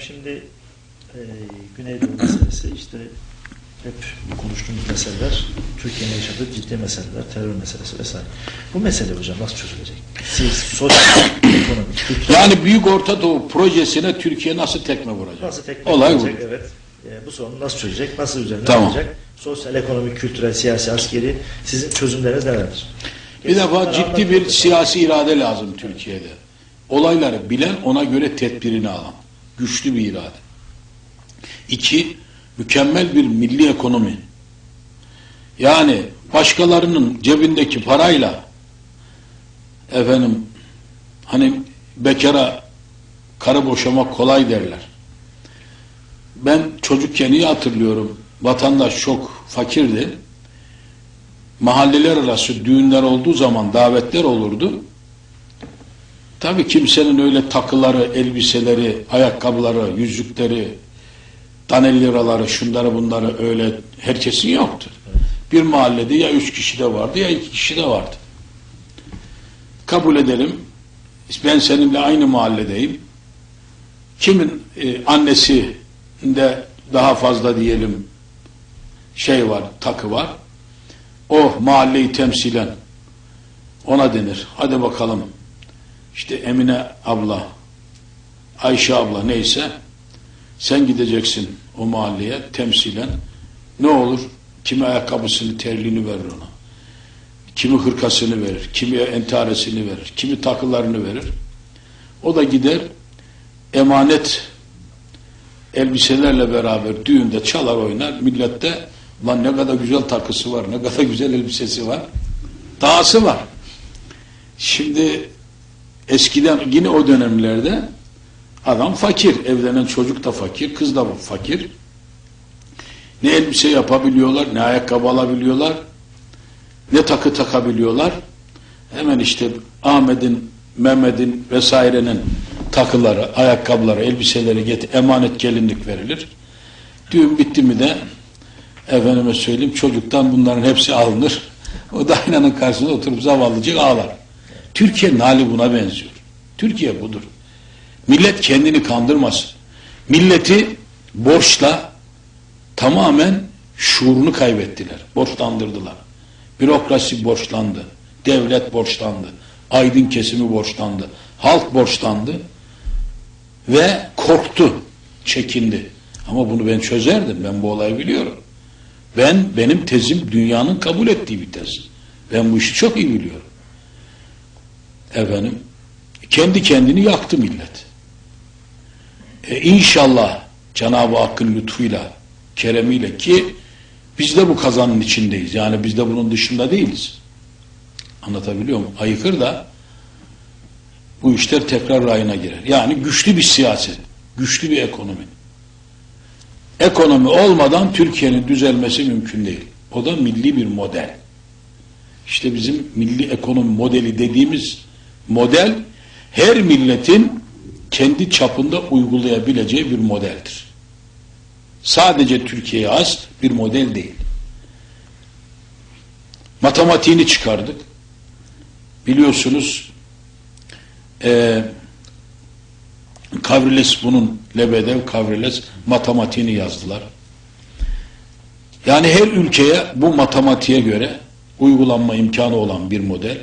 Şimdi e, Güneydoğu meselesi işte hep bu konuştuğumuz meseleler Türkiye'nin yaşadığı ciddi meseleler, terör meselesi vesaire. Bu mesele hocam nasıl çözülecek? Siz sosyal, ekonomik, kültürel Yani Büyük Orta Doğu projesine Türkiye nasıl tekme vuracak? nasıl teknik Olay bu. olacak? Evet. E, bu sorunu nasıl çözecek? Nasıl üzerine Tamam. alacak? Sosyal, ekonomik, kültürel, siyasi, askeri sizin çözümleriniz nelerdir? Bir defa ciddi bir siyasi irade lazım Türkiye'de. Olayları bilen ona göre tedbirini alan. Güçlü bir irade. İki, mükemmel bir milli ekonomi. Yani başkalarının cebindeki parayla efendim hani bekara karı boşamak kolay derler. Ben çocukken iyi hatırlıyorum. Vatandaş çok fakirdi. Mahalleler arası düğünler olduğu zaman davetler olurdu. Tabii kimsenin öyle takıları, elbiseleri, ayakkabıları, yüzükleri, tane liraları, şunları bunları öyle herkesin yoktu. Bir mahallede ya üç kişi de vardı ya iki kişi de vardı. Kabul edelim. Ben seninle aynı mahalledeyim. Kimin e, annesi de daha fazla diyelim şey var, takı var. O mahalleyi temsilen ona denir. Hadi bakalım. İşte Emine abla, Ayşe abla neyse sen gideceksin o mahalleye temsilen. Ne olur? Kimi ayakkabısını, terliğini verir ona. Kimi hırkasını verir, kimi entaresini verir, kimi takılarını verir. O da gider emanet elbiselerle beraber düğünde çalar oynar. Millette lan ne kadar güzel takısı var, ne kadar güzel elbisesi var. Dahası var. Şimdi eskiden yine o dönemlerde adam fakir. Evlenen çocuk da fakir, kız da fakir. Ne elbise yapabiliyorlar, ne ayakkabı alabiliyorlar, ne takı takabiliyorlar. Hemen işte Ahmet'in, Mehmet'in vesairenin takıları, ayakkabıları, elbiseleri get emanet gelinlik verilir. Düğün bitti mi de efendime söyleyeyim çocuktan bunların hepsi alınır. O da aynanın karşısında oturup zavallıcık ağlar. Türkiye'nin hali buna benziyor. Türkiye budur. Millet kendini kandırmasın. Milleti borçla tamamen şuurunu kaybettiler. Borçlandırdılar. Bürokrasi borçlandı. Devlet borçlandı. Aydın kesimi borçlandı. Halk borçlandı. Ve korktu. Çekindi. Ama bunu ben çözerdim. Ben bu olayı biliyorum. Ben benim tezim dünyanın kabul ettiği bir tez. Ben bu işi çok iyi biliyorum. Efendim kendi kendini yaktı millet. E, inşallah Cenab-ı Hakk'ın lütfuyla, keremiyle ki biz de bu kazanın içindeyiz. Yani biz de bunun dışında değiliz. Anlatabiliyor muyum? Ayıkır da bu işler tekrar rayına girer. Yani güçlü bir siyaset, güçlü bir ekonomi. Ekonomi olmadan Türkiye'nin düzelmesi mümkün değil. O da milli bir model. İşte bizim milli ekonomi modeli dediğimiz model her milletin kendi çapında uygulayabileceği bir modeldir. Sadece Türkiye'ye has bir model değil. Matematiğini çıkardık. Biliyorsunuz e, Kavriles bunun Lebedev Kavriles matematiğini yazdılar. Yani her ülkeye bu matematiğe göre uygulanma imkanı olan bir model